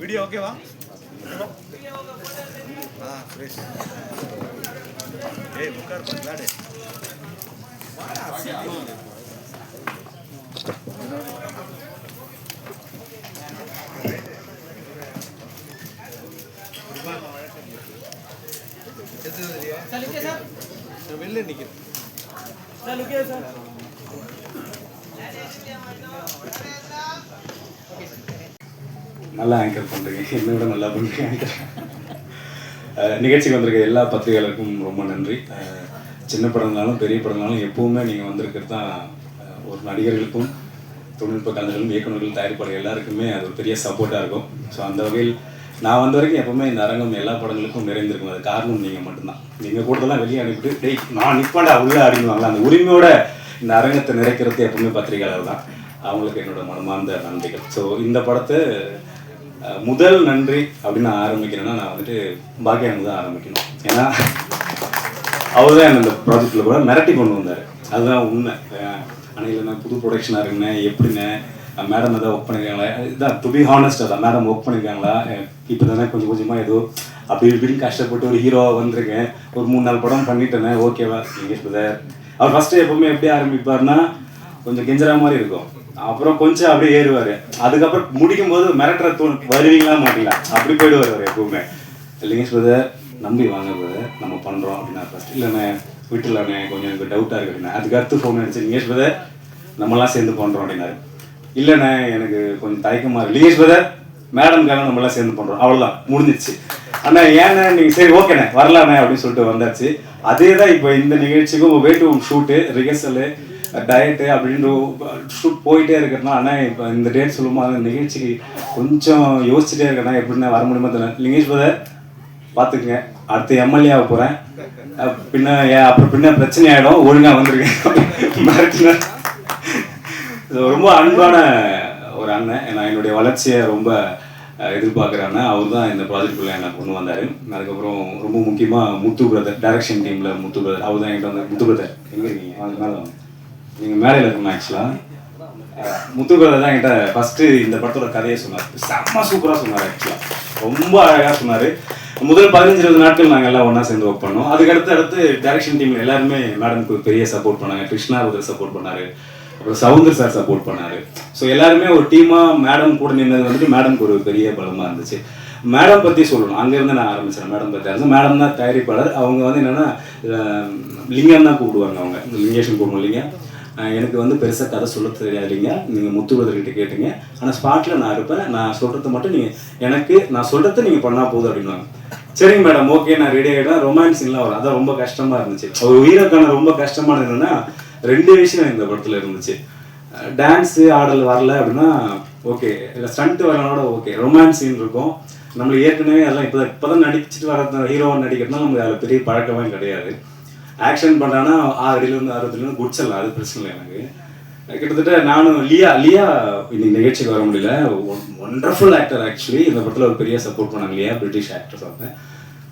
Video ஓகேவா ஆ fresh ஏய் உட்கார் விளாடு வெளில நிற்கிறேன் நல்லா ஆங்கர் பண்ணுறீங்க என்னை விட நல்லா பண்ணுறீங்க ஆங்கர் நிகழ்ச்சிக்கு வந்திருக்க எல்லா பத்திரிகையாளருக்கும் ரொம்ப நன்றி. சின்ன படங்களாலும் பெரிய படங்களாலும் எப்பவுமே நீங்கள் வந்திருக்கிறது தான் ஒரு நடிகர்களுக்கும் தொழில்நுட்ப கலைஞர்களும் இயக்குநர்கள் தயாரிப்பாளர் எல்லாருக்குமே அது ஒரு பெரிய சப்போர்ட்டாக இருக்கும். ஸோ அந்த வகையில் நான் வந்த வரைக்கும் எப்பவுமே இந்த அரங்கம் எல்லா படங்களுக்கும் நிறைந்திருக்கும். அது காரணம் நீங்கள் மட்டும்தான். நீங்கள் கூடதெல்லாம் வெளியே அனுப்பிட்டு டேய் நான் நிற்பாண்டா உள்ளே அப்படிங்குவாங்களா அந்த உரிமையோட இந்த அரங்கத்தை நிறைக்கிறது எப்பவுமே பத்திரிகையாளர் தான். அவங்களுக்கு என்னோட மனமார்ந்த நன்றிகள். ஸோ இந்த படத்தை முதல் நன்றி அப்படின்னு நான் ஆரம்பிக்கிறேன்னா நான் வந்துட்டு பாக்கியானு தான் ஆரம்பிக்கணும். ஏன்னா அவர் தான் இந்த ப்ராஜெக்டில் கூட மிரட்டி கொண்டு வந்தார். அதுதான் உண்மை. அன்னையில் நான் புது ப்ரொடக்ஷனாக இருக்குண்ணே எப்படிண்ணே? மேடம் ஏதாவது ஒர்க் பண்ணியிருக்காங்களா இதுதான் டு பி ஹானஸ்ட் அதான். மேடம் ஒர்க் பண்ணியிருக்காங்களா இப்போ தானே கொஞ்சம் கொஞ்சமாக ஏதோ அப்படி இப்படின்னு கஷ்டப்பட்டு ஒரு ஹீரோவாக வந்திருக்கேன். ஒரு மூணு நாள் படம் பண்ணிட்டேனே ஓகேவா நீங்கள் பிரதர் அவர் ஃபஸ்ட்டு எப்பவுமே எப்படி ஆரம்பிப்பார்னா கொஞ்சம் கெஞ்சரா மாதிரி இருக்கும். அப்புறம் கொஞ்சம் அப்படியே ஏறுவார். அதுக்கப்புறம் முடிக்கும் போது மிரட்டுற தூண் வருவீங்களா மாட்டீங்களா? அப்படி போயிடுவார் அவர் எப்பவுமே. லிங்கேஷ் பிரதர் நம்பி வாங்க பிரதர் நம்ம பண்ணுறோம் அப்படின்னா ஃபஸ்ட் இல்லைண்ணே விட்டுலண்ணே கொஞ்சம் எனக்கு டவுட்டாக இருக்கு அப்படின்னா. அதுக்கு அடுத்து ஃபோன் அடிச்சு லிங்கேஷ் பிரதர் நம்மலாம் சேர்ந்து பண்ணுறோம் அப்படின்னாரு. இல்லைண்ணே எனக்கு கொஞ்சம் தயக்கமாக இருக்கு. லிங்கேஷ் பிரதர் மேடம்காக நம்மளாம் சேர்ந்து பண்ணுறோம் அவ்வளோதான் முடிஞ்சிச்சு. அண்ணா ஏன்னா நீங்கள் சரி ஓகேண்ணே வரலாண்ணே அப்படின்னு சொல்லிட்டு வந்தாச்சு. அதே தான் இப்போ இந்த நிகழ்ச்சிக்கும் வே ஷூட்டு ரிஹர்சலு டயட்டு அப்படின்ற போயிட்டே இருக்கிறனா ஆனால் இப்போ இந்த டேட் சொல்லும்போது அந்த நிகழ்ச்சிக்கு கொஞ்சம் யோசிச்சுட்டே இருக்கேண்ணா எப்படிண்ணா வர முடியுமா தெரியல. லிங்கேஷ் பதர் பார்த்துக்குங்க. அடுத்து எம்எல்ஏ ஆக போகிறேன் பின்ன ஏன் அப்புறம் பின்ன பிரச்சனை ஆகிடும் ஒழுங்காக வந்திருக்கேன் ரொம்ப அன்பான ஒரு அண்ணன். நான் என்னுடைய வளர்ச்சியை ரொம்ப எதிர்பார்க்குற அண்ணன். அவர் தான் இந்த ப்ராஜெக்ட்குள்ளே என்னை கொண்டு வந்தார். அதுக்கப்புறம் ரொம்ப முக்கியமாக முத்து பிரதர் டைரக்ஷன் டீமில் முத்து பிரதர் அவர் தான் என்கிட்ட வந்தார் முத்து பிரதர் எங்கே இருக்கீங்க? வாங்க மேலே வாங்க. நீங்கள் மேலையில் இருக்கணும் ஆக்சுவலாக முத்து தான் என்கிட்ட ஃபஸ்ட்டு இந்த படத்தோட கதையை சொன்னார். செம்ம சூப்பராக சொன்னார் ஆக்சுவலாக ரொம்ப அழகாக சொன்னார். முதல் பதினஞ்சு இருபது நாட்கள் நாங்கள் எல்லாம் ஒன்றா சேர்ந்து ஒர்க் பண்ணோம். அதுக்கடுத்து அடுத்து டைரக்ஷன் டீம் எல்லாருமே மேடம்க்கு பெரிய சப்போர்ட் பண்ணாங்க. கிருஷ்ணா பிரதர் சப்போர்ட் பண்ணார். அப்புறம் சவுந்தர் சார் சப்போர்ட் பண்ணார். ஸோ எல்லாருமே ஒரு டீமாக மேடம் கூட நின்றது வந்துட்டு மேடம்க்கு ஒரு பெரிய பலமாக இருந்துச்சு. மேடம் பற்றி சொல்லணும். அங்கேருந்து நான் ஆரம்பிச்சேன். மேடம் பற்றி ஆரம்பிச்சு மேடம் தான் தயாரிப்பாளர். அவங்க வந்து என்னென்னா லிங்கம் தான் கூப்பிடுவாங்க அவங்க. லிங்கேஷன் கூப்பிடுவோம் இல்லைங்க எனக்கு வந்து பெருசாக கதை சொல்ல தெரியாதுங்க. நீங்கள் முத்துவதர்கிட்ட கேட்டுங்க. ஆனால் ஸ்பாட்டில் நான் இருப்பேன். நான் சொல்கிறத மட்டும் நீங்கள் எனக்கு நான் சொல்கிறத நீங்கள் பண்ணால் போதும் அப்படின்வாங்க சரிங்க மேடம் ஓகே நான் ரெடி ஆகிட்டேன் ரொமான்ஸிங்லாம் வரும். அதான் ரொம்ப கஷ்டமாக இருந்துச்சு. ஒரு ஹீரோக்கான ரொம்ப கஷ்டமானது என்னென்னா ரெண்டு விஷயம் இந்த படத்தில் இருந்துச்சு. டான்ஸு ஆடல் வரல அப்படின்னா ஓகே இல்லை ஸ்டண்ட்டு வரலனோட ஓகே ரொமான்ஸ் சீன் இருக்கும். நம்மளுக்கு ஏற்கனவே அதெல்லாம் இப்போ இப்போ தான் நடிச்சுட்டு வர ஹீரோவாக நடிக்கிறதுனா நமக்கு அதில் பெரிய பழக்கமே கிடையாது. ஆக்ஷன் பண்ணுறான்னா ஆறு அடியிலேருந்து அறுபதுலேருந்து குடிச்சிடலாம் அது பிரச்சனை இல்லை எனக்கு. கிட்டத்தட்ட நானும் லியா லியா இன்னைக்கு நிகழ்ச்சிக்கு வர முடியல. ஒண்டர்ஃபுல் ஆக்டர் ஆக்சுவலி இந்த படத்தில் ஒரு பெரிய சப்போர்ட் பண்ணாங்க லியா பிரிட்டிஷ் ஆக்டர்ஸ் அவங்க.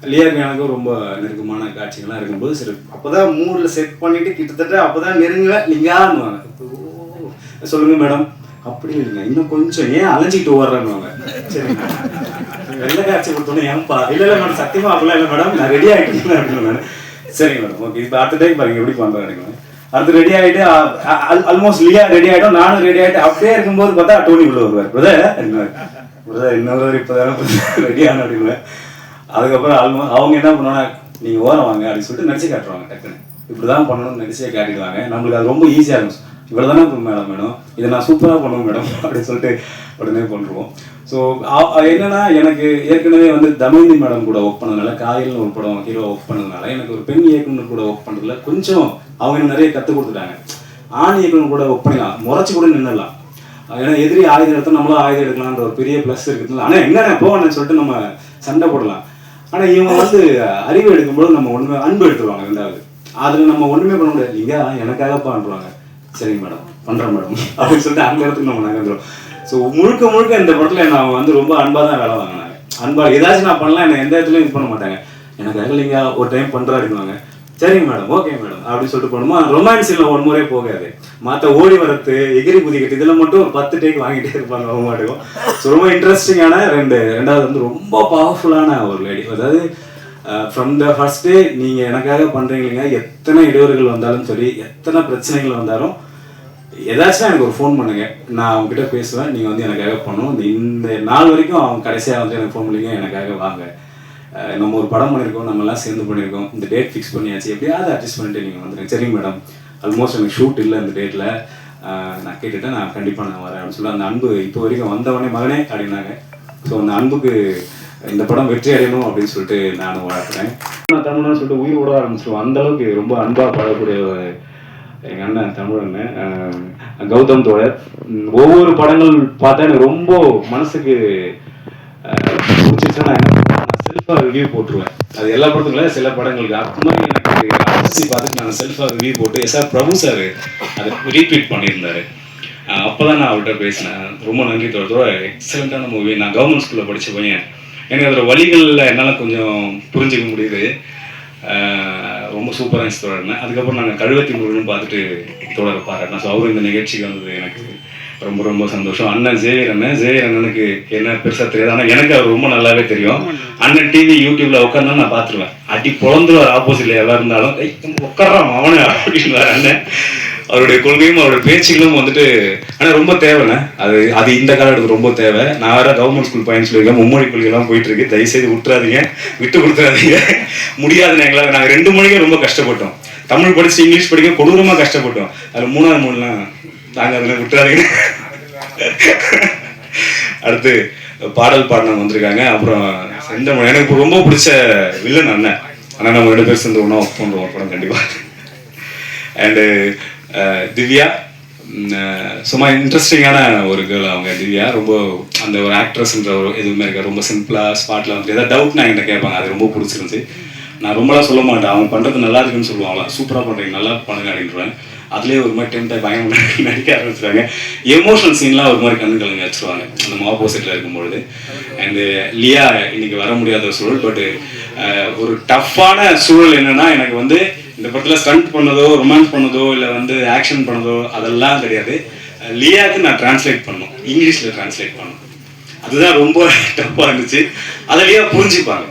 லியாக்கு எனக்கும் ரொம்ப நெருக்கமான காட்சிகள்லாம் இருக்கும்போது சரி அப்போதான் மூடில் செட் பண்ணிட்டு கிட்டத்தட்ட அப்போதான் நெருங்குவேன் லிங்கான்னுவாங்க ஓ, சொல்லுங்க மேடம். அப்படி இல்லைங்க. இன்னும் கொஞ்சம் ஏன் அலைஞ்சிட்டு ஓடுறேன்னு சரி வெள்ளை காட்சி கொடுத்தோன்னே ஏன்பா? இல்லை இல்லை மேடம் சத்தியமா அப்படிலாம் இல்லை மேடம். நான் ரெடி ஆகிட்டேன் அப்படின்னு சரிங்க மேடம் ஓகே இப்போ அடுத்த டைம் பாருங்க எப்படி பண்ணுறேன் அடுத்து ரெடி ஆகிட்டு ஆல்மோஸ்ட் லியா ரெடி ஆகிட்டோம் நானும் ரெடி ஆகிட்டு அப்படியே இருக்கும்போது பார்த்தா டோனி உள்ள வருவார். பிரதர் பிரதர் இன்னொரு இப்போ ரெடி ஆன அப்படின்னு அதுக்கப்புறம் ஆல்மோஸ்ட் அவங்க என்ன பண்ணுவாங்க நீங்கள் ஓரம் வாங்க அப்படின்னு சொல்லிட்டு நடிச்சு காட்டுவாங்க டக்குன்னு. இப்படி தான் பண்ணணும்னு நடிச்சே காட்டிடுவாங்க. நம்மளுக்கு அது ரொம்ப ஈஸியாக இருக்கும். இவ்வளோ தானே மேடம்? வேணும் இதை நான் சூப்பராக பண்ணுவேன் மேடம் அப்படின்னு சொல்லிட்டு உடனே பண்ணுவோம் ஸோ என்னன்னா எனக்கு ஏற்கனவே வந்து தமயந்தி மேடம் கூட ஒர்க் பண்ணதுனால காயல்னு ஒரு படம் ஹீரோ ஒர்க் பண்ணதுனால எனக்கு ஒரு பெண் இயக்குனர் கூட ஒர்க் பண்ணுறதுல கொஞ்சம் அவங்க நிறைய கற்றுக் கொடுத்துட்டாங்க. ஆண் இயக்குனர் கூட ஒர்க் பண்ணலாம் முறைச்சி கூட நின்றுடலாம் ஏன்னா எதிரி ஆயுதம் எடுத்தால் நம்மளும் ஆயுதம் எடுக்கலான்ற ஒரு பெரிய ப்ளஸ் இருக்குது ஆனால் என்னென்ன போகணும்னு சொல்லிட்டு நம்ம சண்டை போடலாம். ஆனால் இவங்க வந்து அறிவு எடுக்கும்போது நம்ம ஒன்றுமே அன்பு எடுத்துருவாங்க ரெண்டாவது. அதில் நம்ம ஒன்றுமே பண்ண முடியாது. இங்க எனக்காக பண்ணுறாங்க சரிங்க மேடம். பண்ணுறேன் மேடம். அப்படின்னு சொல்லிட்டு அந்த இடத்துக்கு நம்ம நகர்ந்துடும் ஸோ முழுக்க முழுக்க இந்த படத்தில் என்ன அவங்க வந்து ரொம்ப அன்பாக தான் வேலை வாங்கினாங்க. அன்பாக ஏதாச்சும் நான் பண்ணலாம் என்ன எந்த இடத்துலையும் இது பண்ண மாட்டாங்க. எனக்கு அகலிங்க ஒரு டைம் பண்ணுறாருவாங்க சரிங்க மேடம் ஓகே மேடம் அப்படின்னு சொல்லிட்டு போனோமா ரொமான்ஸில் ஒன் முறை போகாது. மற்ற ஓடி வரத்து எகிரி குதிக்கிறது இதில் மட்டும் ஒரு பத்து டேக் வாங்கிட்டே இருப்பாங்க அவங்க மாட்டுக்கும் ஸோ ரொம்ப இன்ட்ரெஸ்டிங்கான ரெண்டு ரெண்டாவது வந்து ரொம்ப பவர்ஃபுல்லான ஒரு லேடி அதாவது ஃப்ரம் த ஃபர்ஸ்ட் டே நீங்கள் எனக்காக பண்ணுறீங்க எத்தனை இடையூறுகள் வந்தாலும் சரி எத்தனை பிரச்சனைகள் வந்தாலும் ஏதாச்சும் எனக்கு ஒரு ஃபோன் பண்ணுங்க. நான் அவங்ககிட்ட பேசுவேன் நீங்கள் வந்து எனக்காக பண்ணணும். இந்த இந்த நாள் வரைக்கும் அவங்க கடைசியாக வந்து எனக்கு ஃபோன் பண்ணிங்க எனக்காக வாங்க. நம்ம ஒரு படம் பண்ணியிருக்கோம் நம்ம எல்லாம் சேர்ந்து பண்ணியிருக்கோம் இந்த டேட் ஃபிக்ஸ் பண்ணியாச்சு. எப்படியாவது அட்ஜஸ்ட் பண்ணிட்டு நீங்கள் வந்துடுங்க சரிங்க மேடம் ஆல்மோஸ்ட் எனக்கு ஷூட் இல்லை அந்த டேட்டில் நான் கேட்டுட்டேன் நான் கண்டிப்பாக நான் வரேன் அப்படின்னு சொல்லி அந்த அன்பு இப்போ வரைக்கும் வந்தவனே மகனே அப்படின்னாங்க. ஸோ அந்த அன்புக்கு இந்த படம் வெற்றி அடையணும் அப்படின்னு சொல்லிட்டு நானும் வாழ்த்துறேன் நான் தமிழ்னு சொல்லிட்டு உயிர் விட ஆரம்பிச்சிருவோம் அந்த அளவுக்கு ரொம்ப அன்பாக பழகக்கூடிய ஒரு எங்கள் அண்ணன் தமிழ் அண்ணன் கௌதம் தோழர். ஒவ்வொரு படங்கள் பார்த்தா எனக்கு ரொம்ப மனசுக்கு பிடிச்சிருச்சுன்னா நான் செல்ஃபாக ரிவ்யூ போட்டுருவேன். அது எல்லா படத்துக்குள்ள சில படங்களுக்கு. அது மாதிரி எனக்கு ராட்சசி பார்த்துட்டு நான் செல்ஃபாக ரிவ்யூ போட்டு எஸ் ஆர் பிரபு சார் அதை ரீட்வீட் பண்ணியிருந்தாரு. அப்போ நான் அவர்கிட்ட பேசினேன். ரொம்ப நன்றி தோட்டத்தோட எக்ஸலண்ட்டான மூவி நான் கவர்மெண்ட் ஸ்கூலில் படித்த பையன். எனக்கு அதில் வழிகளில் என்னால் கொஞ்சம் புரிஞ்சுக்க முடியுது. ரொம்ப சூப்பராக இருந்துச்சு தோழர்னேன் அதுக்கப்புறம் நாங்கள் கழுவத்தி முருகன் பார்த்துட்டு தொடர பாராட்டினேன். ஸோ அவரும் இந்த நிகழ்ச்சிக்கு வந்தது எனக்கு ரொம்ப ரொம்ப சந்தோஷம். அண்ணன் ஜேவியர் அண்ணன் ஜேவியர் அண்ணனுக்கு என்ன பெருசாக தெரியாது. ஆனால் எனக்கு அவர் ரொம்ப நல்லாவே தெரியும். அண்ணன் டிவி யூடியூப்ல உட்காந்தா நான் பார்த்துருவேன். அடி பொழந்துருவார் ஆப்போசிட்ல எல்லாம் இருந்தாலும். "ஏய், அவனே அப்படின்னு அண்ணன். அவருடைய கொள்கையும் அவருடைய பேச்சுகளும் வந்துட்டு ஆனால் ரொம்ப தேவைண்ணே அது அது இந்த காலத்துக்கு ரொம்ப தேவை. நான் வேற கவர்மெண்ட் ஸ்கூல் பையன் சொல்லியிருக்கேன். மும்மொழி கொள்கைலாம் போயிட்டு இருக்கு தயவுசெய்து விட்டுறாதீங்க. விட்டு கொடுத்துறாதீங்க. முடியாதுன்னு எங்களால். நாங்கள் ரெண்டு மொழிக்கும் ரொம்ப கஷ்டப்பட்டோம். தமிழ் படித்து இங்கிலீஷ் படிக்க கொடூரமாக கஷ்டப்பட்டோம். அதில் மூணாவது மொழிலாம் நாங்கள் அதில் விட்டுறாதீங்க. அடுத்து பாடல் பாடினவங்க வந்திருக்காங்க. அப்புறம் செந்தமிழ் எனக்கு ரொம்ப பிடிச்ச வில்லன் அண்ணன். ஆனால் நம்ம ரெண்டு பேர் சேர்ந்து ஒன்றா ஒர்க் பண்ணுறோம் படம் கண்டிப்பாக அண்டு திவ்யா. சும்மா இன்ட்ரெஸ்டிங்கான ஒரு கேர்ள் அவங்க திவ்யா. ரொம்ப அந்த ஒரு ஆக்ட்ரஸ்ன்ற ஒரு எதுவுமே இருக்க ரொம்ப சிம்பிளாக ஸ்பாட்டில் வந்து ஏதாவது டவுட்னா என்கிட்ட கேட்பாங்க. அது ரொம்ப பிடிச்சிருந்துச்சு. நான் ரொம்பலாம் சொல்ல மாட்டேன். அவங்க பண்ணுறது நல்லா இருக்குன்னு சொல்லுவாங்களா? சூப்பராக பண்ணுறீங்க நல்லா பண்ணுங்க அப்படின்றேன். அதுலேயே ஒரு மாதிரி டென்ட்டாக பயம் நடிக்க ஆரம்பிச்சிருவாங்க. எமோஷனல் சீன்லாம் ஒரு மாதிரி கண்ணு கலங்க வச்சுருவாங்க. நம்ம ஆப்போசிட்டில் இருக்கும்பொழுது. அண்டு லியா இன்னைக்கு வர முடியாத சூழல். பட் ஒரு டஃப்பான சூழல் என்னன்னா எனக்கு வந்து இந்த படத்தில் ஸ்டண்ட் பண்ணதோ ரொமான்ஸ் பண்ணதோ இல்லை வந்து ஆக்ஷன் பண்ணதோ அதெல்லாம் கிடையாது. லியாவுக்கு நான் டிரான்ஸ்லேட் பண்ணோம் இங்கிலீஷில் டிரான்ஸ்லேட் பண்ணோம் அதுதான் ரொம்ப டஃப்பாக இருந்துச்சு. அதை லியா புரிஞ்சுப்பாங்க.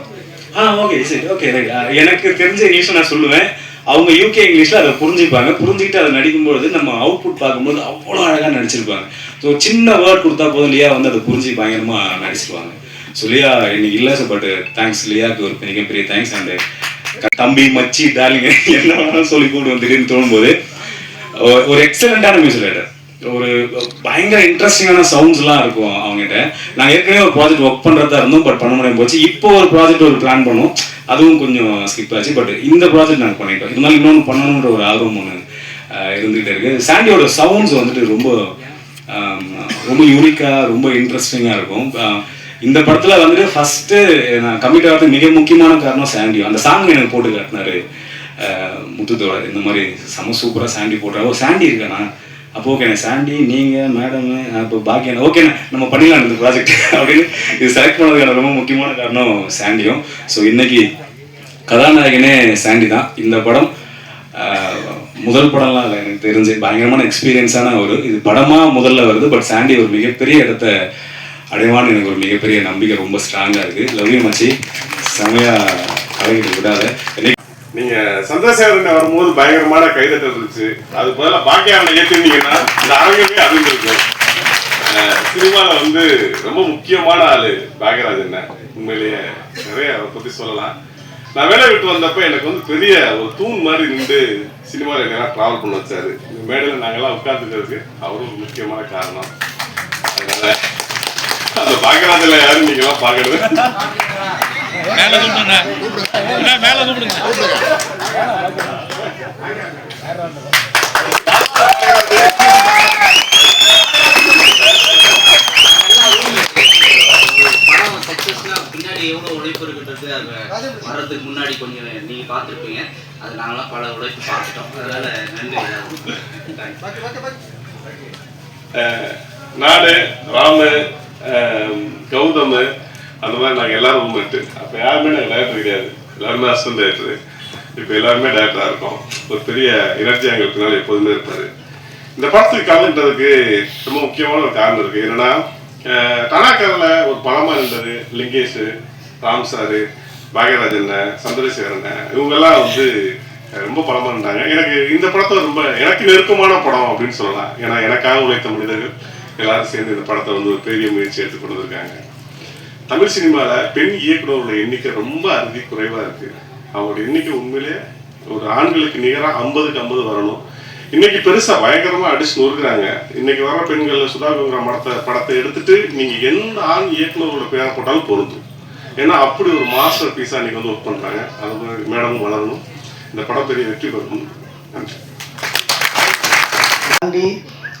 ஆ ஓகே சரி ஓகே எனக்கு தெரிஞ்ச இங்கிலீஷை நான் சொல்லுவேன். அவங்க யூகே இங்கிலீஷில் அதை புரிஞ்சுப்பாங்க. புரிஞ்சுக்கிட்டு அதை நடிக்கும்பொழுது நம்ம அவுட்புட் பார்க்கும்போது அவ்வளோ அழகாக நடிச்சிருப்பாங்க. ஸோ சின்ன வேர்ட் கொடுத்தா போதும் லியா வந்து அதை புரிஞ்சு பயங்கரமாக நடிச்சிருவாங்க. ஸோ லியா இன்னைக்கு இல்லை பட் தேங்க்ஸ் லியாவுக்கு ஒரு மிகப்பெரிய தேங்க்ஸ் அண்டு தம்பி மச்சி டார்லிங் என்ன வேணாலும் சொல்லி கூப்பிடுவோம் திடீர்னு தோணும்போது ஒரு எக்ஸலண்டான மியூசிக் ரைட்டர் ஒரு பயங்கர இன்ட்ரெஸ்டிங்கான சவுண்ட்ஸ்லாம் இருக்கும் அவங்ககிட்ட. நாங்கள் ஏற்கனவே ஒரு ப்ராஜெக்ட் ஒர்க் பண்ணுறதா இருந்தோம் பட் பண்ண முடியாமல் போச்சு. இப்போ ஒரு ப்ராஜெக்ட் ஒரு பிளான் பண்ணோம். அதுவும் கொஞ்சம் ஸ்கிப் ஆச்சு. பட் இந்த ப்ராஜெக்ட் நாங்கள் பண்ணிட்டோம். இருந்தாலும் இன்னொன்று பண்ணணுன்ற ஒரு ஆர்வம் ஒன்று இருந்துகிட்டே இருக்கு. சாண்டியோட சவுண்ட்ஸ் வந்துட்டு ரொம்ப ரொம்ப யூனிக்காக ரொம்ப இன்ட்ரெஸ்டிங்காக இருக்கும். இந்த படத்தில் வந்துட்டு ஃபர்ஸ்ட் நான் கமிட் ஆகிறதுக்கு மிக முக்கியமான காரணம் சாண்டியோ அந்த சாங் எனக்கு போட்டு காட்டினாரு முத்துத்தோட இந்த மாதிரி செம சூப்பராக சாண்டி போடுறாரு ஓ சாண்டி இருக்காண்ணா அப்போ ஓகேண்ணே சாண்டி நீங்கள் மேடம் அப்போ பாக்கியண்ணா. ஓகேண்ணே நம்ம பண்ணிடலாம் இந்த ப்ராஜெக்ட் அப்படின்னு இது செலக்ட் பண்ணதுக்கான ரொம்ப முக்கியமான காரணம் சாண்டியும் ஸோ இன்னைக்கு கதாநாயகனே சாண்டி தான். இந்த படம் முதல் படம்லாம் இல்லை எனக்கு தெரிஞ்சு. பயங்கரமான எக்ஸ்பீரியன்ஸான ஒரு இது படமா முதல்ல வருது பட் சாண்டி ஒரு மிகப்பெரிய இடத்த அடைவான்னு எனக்கு ஒரு மிகப்பெரிய நம்பிக்கை ரொம்ப ஸ்ட்ராங்காக இருக்கு. லவ் மச்சி. செமையா கலைஞர் விடாத நீங்க சந்திரசேகரன் வரும்போது பயங்கரமான கைதட்டல் இருந்துச்சு. அது பதிலாக பாக்கியாவை ஏற்றிருந்தீங்கன்னா இந்த அரங்கமே அறிந்திருக்கும் சினிமாவில் வந்து ரொம்ப முக்கியமான ஆளு பாக்யராஜ் என்ன உண்மையிலேயே நிறைய அவரை பத்தி சொல்லலாம். நான் வேலை விட்டு வந்தப்ப எனக்கு வந்து பெரிய ஒரு தூண் மாதிரி நின்று சினிமாவில் எங்கெல்லாம் டிராவல் பண்ண வச்சாரு. இந்த மேடையில் நாங்கள்லாம் உட்காந்துக்கிறதுக்கு அவரும் ஒரு முக்கியமான காரணம். அதனால அந்த பாக்யராஜில் யாரும் நீங்கெல்லாம் மேல கூப்பிடுங்க மேல கூப்பிடுங்க படம் சக்ஸஸ்னா பின்னாடி எவ்வளோ உழைப்பு இருக்குன்றது அது வர்றதுக்கு முன்னாடி கொஞ்சம் நீங்க பார்த்துருப்பீங்க அது நாங்களாம் பல உழைப்பு பார்த்துட்டோம் அதனால நன்றி Thanks. அஹ் நானு ராமு அஹ் கௌதம் அந்த மாதிரி நாங்கள் எல்லாரும் எல்லாருமே அசிஸ்டன்ட் டைரக்டர் இப்போ எல்லாருமே டேரக்டராக இருக்கும். ஒரு பெரிய எனர்ஜி எங்களுக்கு எப்போதுமே இருப்பார். இந்த படத்துக்கு கலந்துட்டதுக்கு ரொம்ப முக்கியமான ஒரு காரணம் இருக்குது என்னென்னா தனாக்கரில் ஒரு படமாக இருந்தது லிங்கேஷு ராம் சாரு பாக்யராஜன் சந்திரசேகரன். இவங்கெல்லாம் வந்து ரொம்ப படமாக இருந்தாங்க. எனக்கு இந்த படத்தை ரொம்ப எனக்கு நெருக்கமான படம் அப்படின்னு சொல்லலாம். ஏன்னா எனக்காக உழைத்த மனிதர்கள் எல்லாரும் சேர்ந்து இந்த படத்தை வந்து ஒரு பெரிய முயற்சி எடுத்து கொண்டு வந்திருக்காங்க. தமிழ் சினிமாவில் பெண் இயக்குனரோட எண்ணிக்கை ரொம்ப அறுதி குறைவாக இருக்கு. அவங்களோட எண்ணிக்கை உண்மையிலே ஒரு ஆண்களுக்கு நிகராக ஐம்பதுக்கு ஐம்பது வரணும். இன்னைக்கு பெருசா பயங்கரமா அடிச்சு நொறுக்குறாங்க. இன்னைக்கு வர பெண்கள் சுதாகங்கிற மடத்தை படத்தை எடுத்துட்டு நீங்க எந்த ஆண் இயக்குனரோட பேரை போட்டாலும் பொருந்தும் ஏன்னா அப்படி ஒரு மாஸ்டர் பீஸா இன்னைக்கு வந்து ஒர்க் பண்றாங்க. அது மேடமும் வளரணும். இந்த படம் பெரிய வெற்றி பெறணும். நன்றி.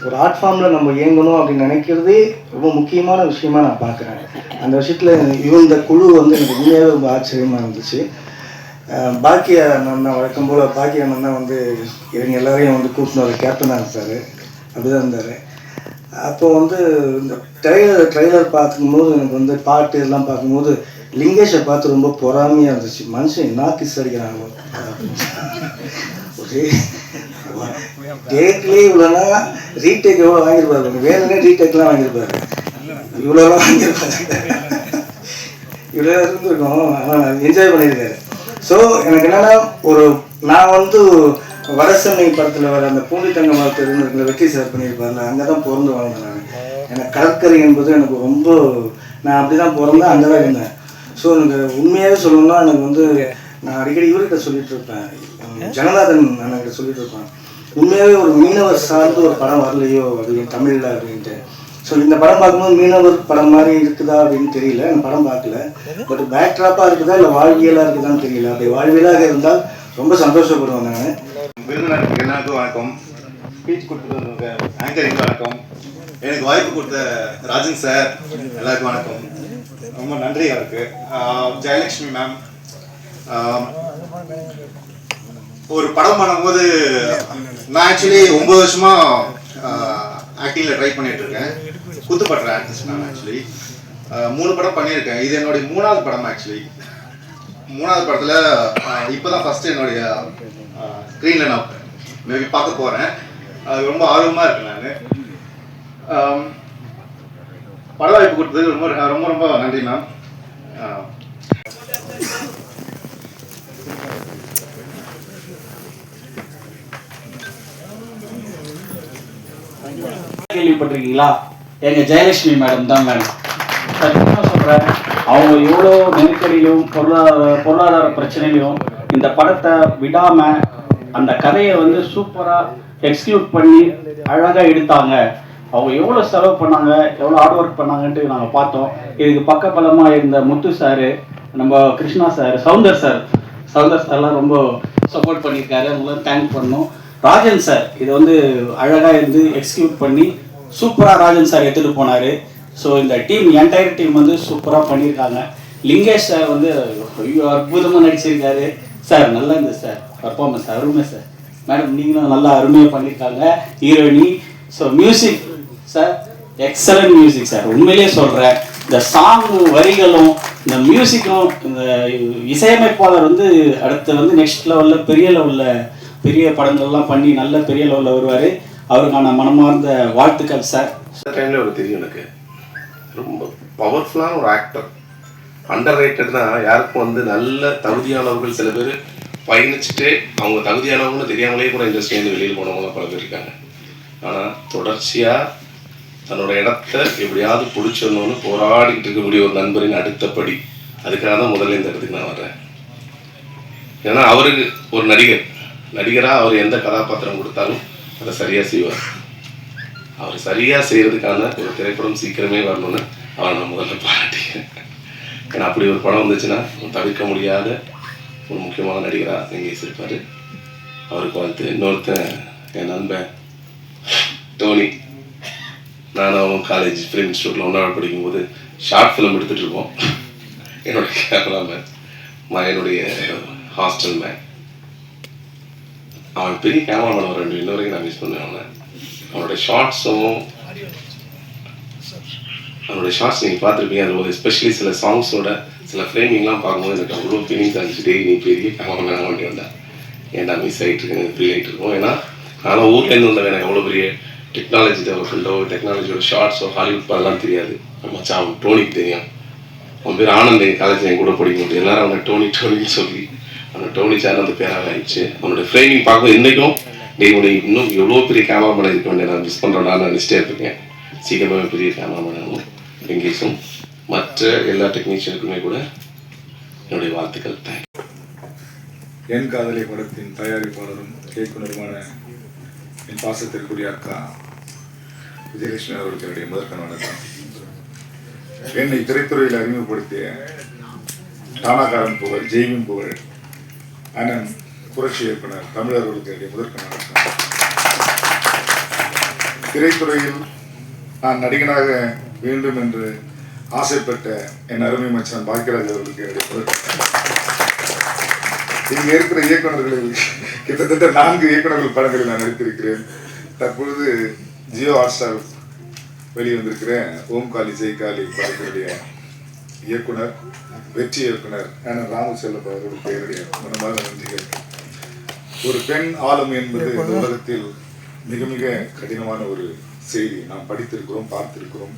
ஒரு ஆர்ட் ஃபார்மில் நம்ம இயங்கணும் அப்படின்னு நினைக்கிறதே ரொம்ப முக்கியமான விஷயமா நான் பார்க்குறேன். அந்த விஷயத்தில் இந்த குழு வந்து எனக்கு உண்மையாகவே ரொம்ப ஆச்சரியமாக இருந்துச்சு. பாக்கிய அண்ணன் தான் வழக்கம் போல் பாக்கிய அண்ணன் தான் வந்து இவங்க எல்லாரையும் வந்து கூட்டின்னு வர கேப்டனாக இருந்தார். அப்படிதான் இருந்தார். அப்போ வந்து இந்த ட்ரெய்லர் ட்ரெய்லர் பார்க்கும்போது எனக்கு வந்து பாட்டு எல்லாம் பார்க்கும்போது லிங்கேஷை பார்த்து ரொம்ப பொறாமையாக இருந்துச்சு. மனுஷன் என்ன கிஸ் அடிக்கிறாங்க ஒரே டேக்லேயே இவ்வளோனா ரீடேக் எவ்வளோ வாங்கியிருப்பாரு? வேணும்னே ரீடேக்லாம் வாங்கியிருப்பாரு. இவ்வளோலாம் வாங்கியிருப்பாரு. இவ்வளோ இருந்திருக்கும். ஆனால் என்ஜாய் பண்ணியிருக்காரு. ஸோ எனக்கு என்னன்னா ஒரு நான் வந்து வடசென்னை படத்தில் வர அந்த பூண்டி தங்க மரத்தில் இருக்கிற வெற்றி சார் பண்ணியிருப்பார்ல அங்கே தான் பிறந்து வாழ்ந்தேன் நான். எனக்கு கடற்கரை என்பது எனக்கு ரொம்ப நான் அப்படி தான் பிறந்தேன் அங்கே தான் இருந்தேன். ஸோ எனக்கு உண்மையாகவே சொல்லணும்னா எனக்கு வந்து நான் அடிக்கடி இவர்கிட்ட சொல்லிட்டு இருப்பேன். ஜனநாதன் அண்ணன்கிட்ட சொல்லிட்டு இருப்பேன். உண்மையாகவே ஒரு மீனவர் சார்ந்து ஒரு படம் வரலையோ அப்படின்னு தமிழில் அப்படின்ட்டு. ஸோ இந்த படம் பார்க்கும்போது மீனவர் படம் மாதிரி இருக்குதா அப்படின்னு தெரியல. அந்த படம் பார்க்கல. பட் பேக் ட்ராப்பாக இருக்குதா இல்லை வாழ்வியலாக இருக்குதான்னு தெரியல. அப்படி வாழ்வியலாக இருந்தால் ரொம்ப சந்தோஷப்படுவேன் நான். விருந்தினருக்கு எல்லாருக்கும் வணக்கம். ஸ்பீச் கொடுத்தது ஆங்கரிங் வணக்கம். எனக்கு வாய்ப்பு கொடுத்த ராஜன் சார் எல்லாருக்கும் வணக்கம். ரொம்ப நன்றி அவருக்கு. ஆஹ் ஜெயலட்சுமி மேம் ஒரு படம் பண்ணும்போது நான் ஆக்சுவலி ஒன்பது வருஷமா ஆக்டிங்கில் ட்ரை பண்ணிட்டு இருக்கேன். குத்துப்படுற ஆர்டிஸ்ட் நான் ஆக்சுவலி மூணு படம் பண்ணியிருக்கேன். இது என்னுடைய மூணாவது படம் ஆக்சுவலி மூணாவது படத்தில் இப்போ தான் ஃபஸ்ட்டு என்னுடைய ஸ்க்ரீனில் நான் மேபி பார்க்க போகிறேன் அது ரொம்ப ஆர்வமாக இருக்கேன் நான். பட வாய்ப்பு கொடுத்தது ரொம்ப ரொம்ப ரொம்ப நன்றி மேம் கேள்விப்பட்டிருக்கீங்களா? எங்க ஜெயலட்சுமி மேடம் தான் மேடம் சத்தியமா சொல்றேன்? அவங்க எவ்வளோ நெருக்கடியிலும் பொருளாதார பொருளாதார பிரச்சனையிலும் இந்த படத்தை விடாம அந்த கதையை வந்து சூப்பரா எக்ஸிக்யூட் பண்ணி அழகா எடுத்தாங்க. அவங்க எவ்வளோ செலவு பண்ணாங்க எவ்வளோ ஹார்ட் ஒர்க் பண்ணாங்கன்ட்டு நாங்கள் பார்த்தோம். இதுக்கு பக்கபலமாக இருந்த முத்து சார் நம்ம கிருஷ்ணா சார் சவுந்தர் சார். சவுந்தர் சார்லாம் ரொம்ப சப்போர்ட் பண்ணியிருக்காரு. அவங்களாம் தேங்க் பண்ணணும் ராஜன் சார் இது வந்து அழகாக இருந்து எக்ஸிக்யூட் பண்ணி சூப்பராக ராஜன் சார் எடுத்துகிட்டு போனார். ஸோ இந்த டீம் என்டையர் டீம் வந்து சூப்பராக பண்ணியிருக்காங்க. லிங்கேஷ் சார் வந்து ஐயோ அற்புதமாக நடிச்சிருக்காரு. சார் நல்லா இருந்தது சார் பர்ஃபார்மன்ஸ் அருமை சார். மேடம் நீங்களும் நல்லா அருமையாக பண்ணியிருக்காங்க. ஹீரோயினி so music sir excellent music sir உண்மையிலே சொல்கிறேன் இந்த சாங் வரிகளும் இந்த மியூசிக்கும் இந்த இசையமைப்பாளர் வந்து அடுத்து வந்து நெக்ஸ்ட் லெவலில் பெரிய லெவலில் பெரிய படங்கள்லாம் பண்ணி நல்ல பெரிய லெவலில் வருவார். அவருக்கான மனமார்ந்த வாழ்த்துக்கள் சார் அந்த டைமில் ஒரு தெரியும் எனக்கு. ரொம்ப பவர்ஃபுல்லான ஒரு ஆக்டர் அண்டர் ரேட்டட்னா யாருக்கும் வந்து நல்ல தகுதியானவர்கள் சில பேர் பயணிச்சுட்டு அவங்க தகுதியானவங்கன்னு தெரியாமலே கூட இண்டஸ்ட்ரியிலேருந்து வெளியில் போனவங்க பல பேர் இருக்காங்க. ஆனால் தொடர்ச்சியாக தன்னோட இடத்த எப்படியாவது பிடிச்சிடணும்னு போராடிக்கிட்டு இருக்கக்கூடிய ஒரு நண்பரின் அடுத்த படி. அதுக்காக தான் முதல்ல இந்த இடத்துக்கு நான் வர்றேன். ஏன்னா அவருக்கு ஒரு நடிகர். நடிகராக அவர் எந்த கதாபாத்திரம் கொடுத்தாலும் அதை சரியாக செய்வார் அவர் சரியாக செய்கிறதுக்கான ஒரு திரைப்படம் சீக்கிரமே வரணும்னு அவரை நான் முதல்ல பாராட்டிக்கிறேன். ஏன்னா அப்படி ஒரு படம் வந்துச்சுன்னா தவிர்க்க முடியாத ஒரு முக்கியமான நடிகராக நீங்கள் இருப்பார். அவருக்கு வாழ்த்து. இன்னொருத்தன் என் நண்பன் டோனி நானும் அவன் காலேஜ் ஃபிலிம் இன்ஸ்டியூட்டில் ஒன்றாவது படிக்கும்போது ஷார்ட் ஃபிலிம் எடுத்துகிட்டு இருப்போம் என்னோட கேமராமேன். நான் என்னுடைய ஹாஸ்டல் மேன் அவன் பெரிய கேமராமேன் ஒரு ரெண்டு இன்ன வரைக்கும் நான் மிஸ் பண்ணுவேன் அவனை. அவனுடைய ஷார்ட்ஸும் அவனுடைய ஷார்ட்ஸ் நீங்கள் பார்த்துருப்பீங்க அது ஒரு எஸ்பெஷலி சில சாங்ஸோட சில ஃப்ரேமிங்லாம் பார்க்கும்போது எனக்கு அவ்வளோ ஃபீலிங்ஸ் இருந்துச்சு. டெய்லி நீ பெரிய கேமராமேன் ஆக வேண்டிய வந்தேன் ஏன்டா மிஸ் ஆகிட்டு இருக்கேன் ஃபீல் ஆகிட்டு இருக்கும். ஏன்னா நானும் ஊர்லேருந்து வந்தவன் எனக்கு அவ்வளோ பெரிய டெக்னாலஜி டெவலப்மெண்ட்டோ டெக்னாலஜியோட ஷார்ட்ஸோ ஹாலிவுட் படம்லாம் தெரியாது. மச்சான் அவன் டோனிக்கு தெரியும். அவன் பேர் ஆனந்த் எங்கள் காலேஜ் என் கூட படிக்க முடியும் எல்லாரும் அவனை டோனி டோனின்னு சொல்லி டோனி சார் அந்த பேராக ஆயிடுச்சு. அவனோட ஃப்ரேமிங் பார்க்கும் இன்றைக்கும் டேய் உனக்கு இன்னும் எவ்வளோ பெரிய கேமராமேன் இருக்க வேண்டிய நான் மிஸ் பண்ணுறேன் நான் நினச்சிட்டே இருக்கேன் சீக்கிரமாக பெரிய கேமராமேன் ஆகும் வெங்கேஷும் மற்ற எல்லா டெக்னீஷியனுக்குமே கூட என்னுடைய வாழ்த்துக்கள். தேங்க்யூ என் காதலை படத்தின் தயாரிப்பாளரும் இயக்குனருமான என் பாசத்திற்குரிய அக்கா விஜயலட்சுமி அவர்களுடைய என்னுடைய முதற்கண் வணக்கம். என்னை திரைத்துறையில் அறிமுகப்படுத்திய தானாகாரன் புகழ் ஜெய்வின் புகழ் அண்ணன் புரட்சி இயக்குனர் தமிழர் அவர்களுக்கு என்னுடைய வணக்கம் திரைத்துறையில் நான் நடிகனாக வேண்டும் என்று ஆசைப்பட்ட என் அருமை மச்சான் பாக்கியராஜ் அவர்களுக்கு என்னுடைய இங்கே இருக்கிற இயக்குனர்களில் கிட்டத்தட்ட நான்கு இயக்குனர்கள் படங்களில் நான் நடித்திருக்கிறேன் தற்பொழுது ஜியோ ஹாட்ஸ்டார் வெளிவந்திருக்கிற ஓம் காளி ஜெய் காளி படத்தினுடைய இயக்குனர் வெற்றி இயக்குனர் என ராமு செல்லப்பா அவர்களுக்கு என்னுடைய மனமார்ந்த நன்றிகள். ஒரு பெண் ஆளும் என்பது இந்த உலகத்தில் மிக மிக கடினமான ஒரு செய்தி. நாம் படித்திருக்கிறோம் பார்த்திருக்கிறோம்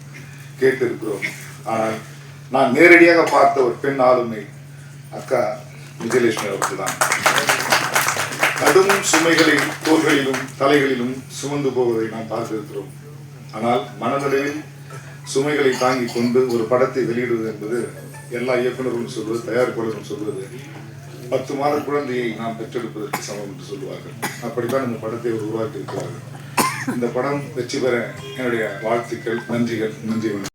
கேட்டிருக்கிறோம். ஆனால் நான் நேரடியாக பார்த்த ஒரு பெண் ஆளுமை அக்கா விஜயலட்சுமி அவர்கள் தான். கடும் சுமைகளை தோள்களிலும் தலைகளிலும் சுமந்து போவதை நாம் பார்த்திருக்கிறோம். ஆனால் மனதளவில் சுமைகளை தாங்கிக் கொண்டு ஒரு படத்தை வெளியிடுவது என்பது எல்லா இயக்குனரும் சொல்வது தயாரிப்பாளர்களும் சொல்வது. பத்து மாத குழந்தையை நாம் பெற்றெடுப்பதற்கு சமம் என்று சொல்லுவார்கள். அப்படித்தான் இந்த படத்தை உருவாக்கி இருக்கிறார்கள் இந்த படம் வெற்றி பெற என்னுடைய வாழ்த்துக்கள் நன்றிகள் நன்றி